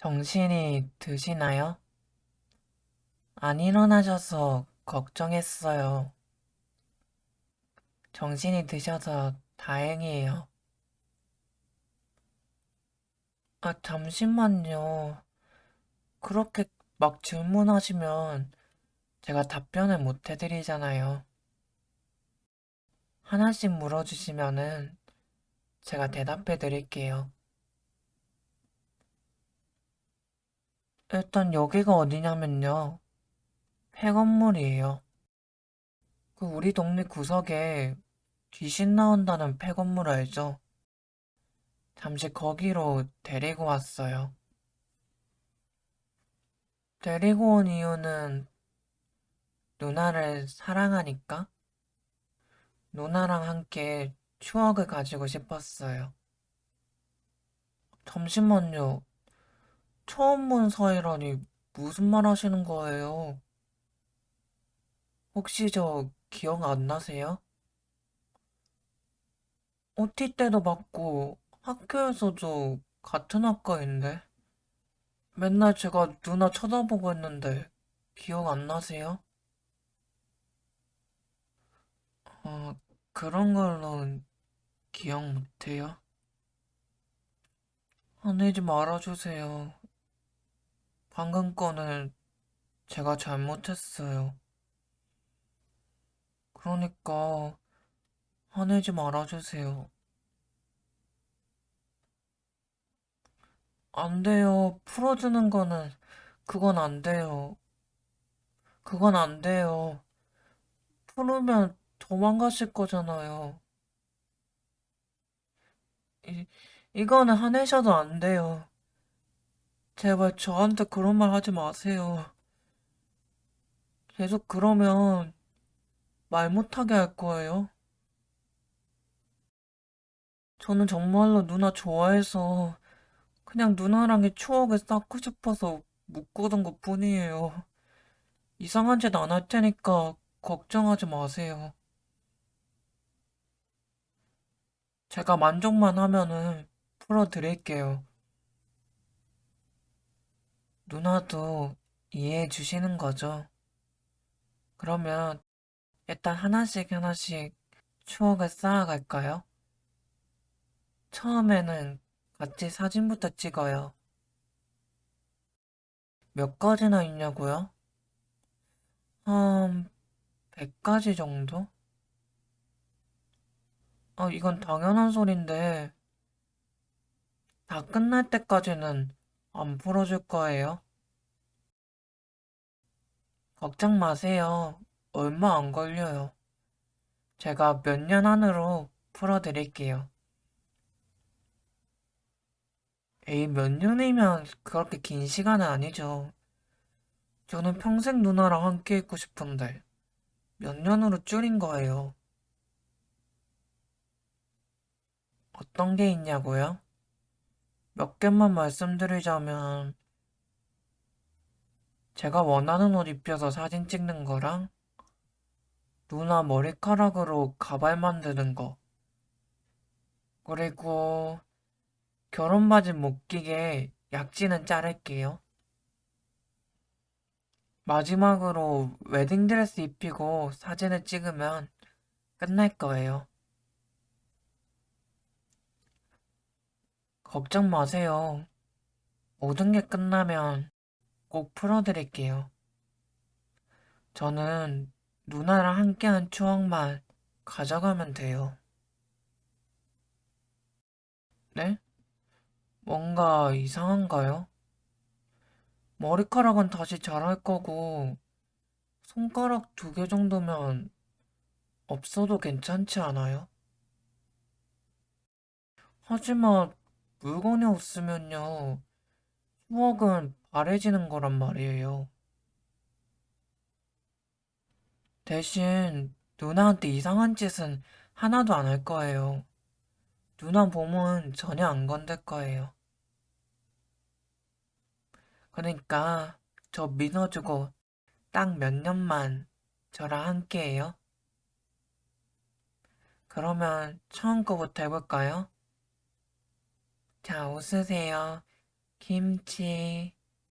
정신이 드시나요? 안 일어나셔서 걱정했어요. 정신이 드셔서 다행이에요. 아, 잠시만요. 그렇게 막 질문하시면 제가 답변을 못 해드리잖아요. 하나씩 물어주시면은 제가 대답해 드릴게요. 일단 여기가 어디냐면요. 폐건물이에요. 그 우리 동네 구석에 귀신 나온다는 폐건물 알죠? 잠시 거기로 데리고 왔어요. 데리고 온 이유는 누나를 사랑하니까? 누나랑 함께 추억을 가지고 싶었어요. 잠시만요. 처음 본 사이라니 무슨 말 하시는 거예요? 혹시 저 기억 안 나세요? OT 때도 봤고 학교에서도 같은 학과인데 맨날 제가 누나 쳐다보고 했는데 기억 안 나세요? 어, 그런 걸로는 기억 못해요. 화내지 말아주세요. 방금 거는 제가 잘못했어요. 그러니까 화내지 말아주세요. 안 돼요. 풀어주는 거는 그건 안 돼요. 그건 안 돼요. 풀으면 도망가실 거잖아요. 이, 이거는 화내셔도 안 돼요. 제발 저한테 그런 말 하지 마세요. 계속 그러면 말 못하게 할 거예요. 저는 정말로 누나 좋아해서 그냥 누나랑의 추억을 쌓고 싶어서 묻고든 것 뿐이에요. 이상한 짓 안 할 테니까 걱정하지 마세요. 제가 만족만 하면은 풀어드릴게요. 누나도 이해해 주시는 거죠? 그러면 일단 하나씩 하나씩 추억을 쌓아갈까요? 처음에는 같이 사진부터 찍어요. 몇 가지나 있냐고요? 한 100가지 정도? 아, 이건 당연한 소린데 다 끝날 때까지는 안 풀어줄 거예요. 걱정 마세요. 얼마 안 걸려요. 제가 몇 년 안으로 풀어드릴게요. 에이, 몇 년이면 그렇게 긴 시간은 아니죠. 저는 평생 누나랑 함께 있고 싶은데 몇 년으로 줄인 거예요. 어떤 게 있냐고요? 몇 개만 말씀드리자면 제가 원하는 옷 입혀서 사진 찍는 거랑 누나 머리카락으로 가발 만드는 거 그리고 결혼 바지 못 끼게 약지는 자를게요. 마지막으로 웨딩드레스 입히고 사진을 찍으면 끝날 거예요. 걱정 마세요. 모든 게 끝나면 꼭 풀어드릴게요. 저는 누나랑 함께한 추억만 가져가면 돼요. 네? 뭔가 이상한가요? 머리카락은 다시 자랄 거고, 손가락 두 개 정도면 없어도 괜찮지 않아요? 하지만 물건이 없으면요, 추억은 바래지는 거란 말이에요. 대신 누나한테 이상한 짓은 하나도 안 할 거예요. 누나 몸은 전혀 안 건들 거예요. 그러니까 저 믿어주고 딱 몇 년만 저랑 함께해요. 그러면 처음 거부터 해볼까요? 자, 웃으세요. 김치,